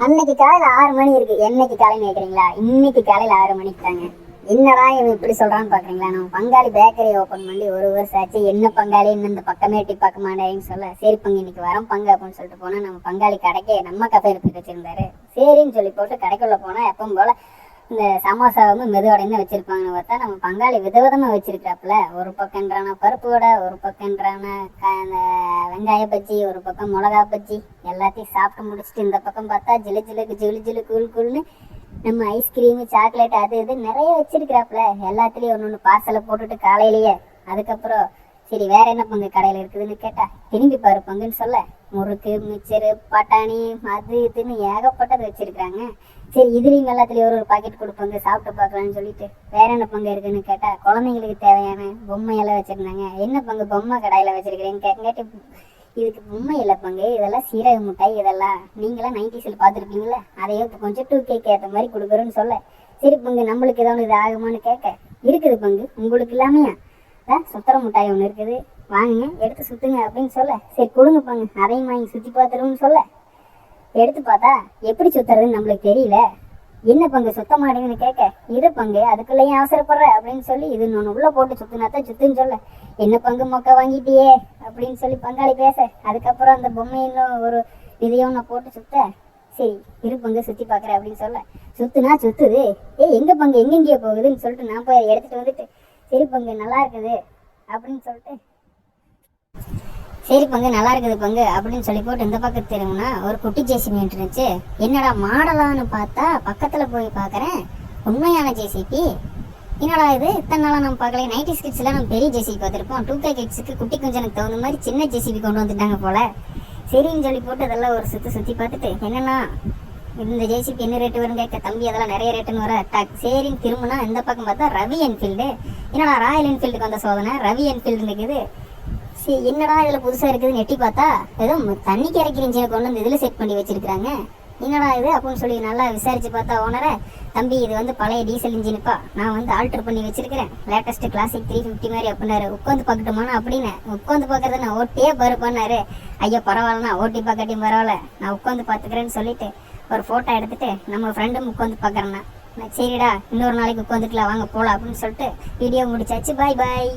அன்னைக்கு காலையில் ஆறு மணி இருக்கு. என்னைக்கு காலைன்னு கேட்குறீங்களா இன்னைக்கு காலையில ஆறு மணிக்கு தாங்க. என்னடா இவன் இப்படி சொல்றான்னு பாக்குறீங்களா? நம்ம பங்காளி பேக்கரி ஓப்பன் பண்ணி ஒரு வருஷம் ஆச்சு. என்ன பங்காளி? இன்னும் இந்த பக்கமே எட்டி பார்க்க மாட்டேன்னு சொல்ல சரி பங்கு இன்னைக்கு வரோம் பங்கு அப்படின்னு சொல்லிட்டு போனா நம்ம பங்காளி கடைக்கே நம்ம கதை எடுத்து வச்சிருந்தாரு. சரின்னு சொல்லி போட்டு கடைக்குள்ள போனா எப்பவும் போல இந்த சமோசா வந்து மெதுவடைந்து வச்சிருப்பாங்கன்னு பார்த்தா நம்ம பங்காளி விதவிதமா வச்சிருக்காப்புல. ஒரு பக்கம்ன்றான பருப்பு வடை ஒரு பக்கம்ன்றான அந்த வெங்காய பஜ்ஜி ஒரு பக்கம் மிளகா பஜ்ஜி. எல்லாத்தையும் சாப்பிட்டு முடிச்சுட்டு இந்த பக்கம் பார்த்தா ஜிலு ஜிலுக்கு ஜிலு ஜிலு கூழ் கூழ்னு நம்ம ஐஸ்கிரீம் சாக்லேட் அது இது நிறைய வச்சிருக்கிறாப்புல. எல்லாத்துலேயும் ஒன்று ஒன்று பார்சலை போட்டுட்டு காலையிலேயே அதுக்கப்புறம் சரி வேற என்ன பங்கு கடையில் இருக்குதுன்னு கேட்டா திரும்பி பாரு பங்குன்னு சொல்ல. முறுக்கு மிச்சரு பட்டாணி அது இதுன்னு ஏகப்பட்டது வச்சிருக்காங்க சரி இதுலையும் எல்லாத்துலயும் ஒரு ஒரு பாக்கெட் கொடுப்பாங்க சாப்பிட்டு பார்க்கலாம்னு சொல்லிட்டு வேற என்ன பங்கு இருக்குன்னு கேட்டா குழந்தைங்களுக்கு தேவையான பொம்மை எல்லாம் வச்சிருந்தாங்க. என்ன பங்கு பொம்மை கடையில வச்சிருக்கிறேன்னு கேட்டு இதுக்கு பொம்மை இல்லை பங்கு இதெல்லாம் சீரக மிட்டாய் இதெல்லாம். நீங்களாம் நைன்டிஸில் பார்த்துருப்பீங்களே அதையே கொஞ்சம் டூ கேக்கு ஏற்ற மாதிரி கொடுக்குறோன்னு சொல்ல. சரி பங்கு நம்மளுக்கு ஏதாவது இது ஆகுமான்னு கேட்க. இருக்குது பங்கு உங்களுக்கு இல்லாமையா? சுத்தர மிட்டாய் ஒன்று இருக்குது. வாங்குங்க எடுத்து சுத்துங்க அப்படின்னு சொல்ல. சரி கொடுங்கப்பாங்க அதையும் வாங்கி சுற்றி பார்த்துருவோம்னு சொல்ல. எடுத்து பார்த்தா எப்படி சுத்துறதுன்னு நம்மளுக்கு தெரியல. என்ன பங்கு சுத்த மாட்டேங்குன்னு கேட்க இரு பங்கு அதுக்குள்ளேயும் அவசரப்படுற அப்படின்னு சொல்லி இது ஒன்று உள்ளே போட்டு சுத்துனா தான் சுத்துன்னு சொல்ல. என்ன பங்கு மொக்க வாங்கிட்டியே அப்படின்னு சொல்லி பங்காளி பேச. அதுக்கப்புறம் அந்த பொம்மையிலும் ஒரு இதையும் ஒன்று போட்டு சுத்த. சரி இரு பங்கு சுற்றி பார்க்குறேன் அப்படின்னு சொல்ல. சுத்துனா சுத்துது. ஏய் எங்க பங்கு எங்கெங்கேயோ போகுதுன்னு சொல்லிட்டு நான் போய் எடுத்துகிட்டு வந்துட்டு சரி பங்கு நல்லா இருக்குது அப்படின்னு சொல்லிட்டு சரி பங்கு நல்லா இருக்குது பங்கு அப்படின்னு சொல்லி போட்டு இந்த பக்கம் திரும்பினா ஒரு குட்டி ஜேசிபி இருந்துச்சு. என்னடா மாடலான்னு பார்த்தா பக்கத்துல போய் பாக்குறேன். உண்மையான ஜேசிபி என்னடா இது? இத்தனை நாளாக நம்ம பார்க்கல நைன்டி கிட்ஸ்லாம் நம்ம பெரிய ஜேசிபி பார்த்துருப்போம். டூ கே கிட்ஸுக்கு குட்டி குஞ்சனுக்கு தகுந்த மாதிரி சின்ன ஜேசிபி கொண்டு வந்துட்டாங்க போல. சரின்னு சொல்லி போட்டு அதெல்லாம் ஒரு சுத்தி சுற்றி பார்த்துட்டு என்னன்னா இந்த ஜேசிபி என்ன ரேட்டு வரும் கேட்க தம்பி அதெல்லாம் நிறைய ரேட்டுன்னு வர டக் சரின்னு திரும்பினா இந்த பக்கம் பார்த்தா ரவி என்ஃபீல்டு என்னடா ராயல் என்ஃபீல்டுக்கு வந்த சோதனை? ரவி என்ஃபீல்டு இருக்குது சரி என்னடா இதில் புதுசாக இருக்குதுன்னு எட்டி பார்த்தா ஏதோ தண்ணி தண்ணிக்கு இன்ஜினை கொண்டு வந்து இதில் செட் பண்ணி வச்சிருக்கிறாங்க. என்னடா இது அப்படின்னு சொல்லி நல்லா விசாரித்து பார்த்தா ஓனரை தம்பி இது வந்து பழைய டீசல் இன்ஜினுப்பா நான் வந்து ஆல்டர் பண்ணி வச்சிருக்கிறேன். லேட்டஸ்ட் கிளாசிக் த்ரீ ஃபிஃப்டி மாதிரி அப்படின்னாரு. உட்காந்து பார்க்கட்டுமானா அப்படின்னு உட்காந்து பார்க்கறது நான் ஓட்டியே பாரு பண்ணாரு. ஐயா பரவாயில்லண்ணா ஓட்டி பார்க்கட்டியும் பரவாயில்ல. நான் உட்காந்து பார்த்துக்கிறேன்னு சொல்லிட்டு ஒரு ஃபோட்டோ எடுத்துகிட்டு நம்ம ஃப்ரெண்டும் உட்காந்து பார்க்குறேண்ணா சரிடா இன்னொரு நாளைக்கு உட்காந்துக்கலாம் வாங்க போகலாம் அப்படின்னு சொல்லிட்டு வீடியோ முடிச்சாச்சு. பாய் பாய்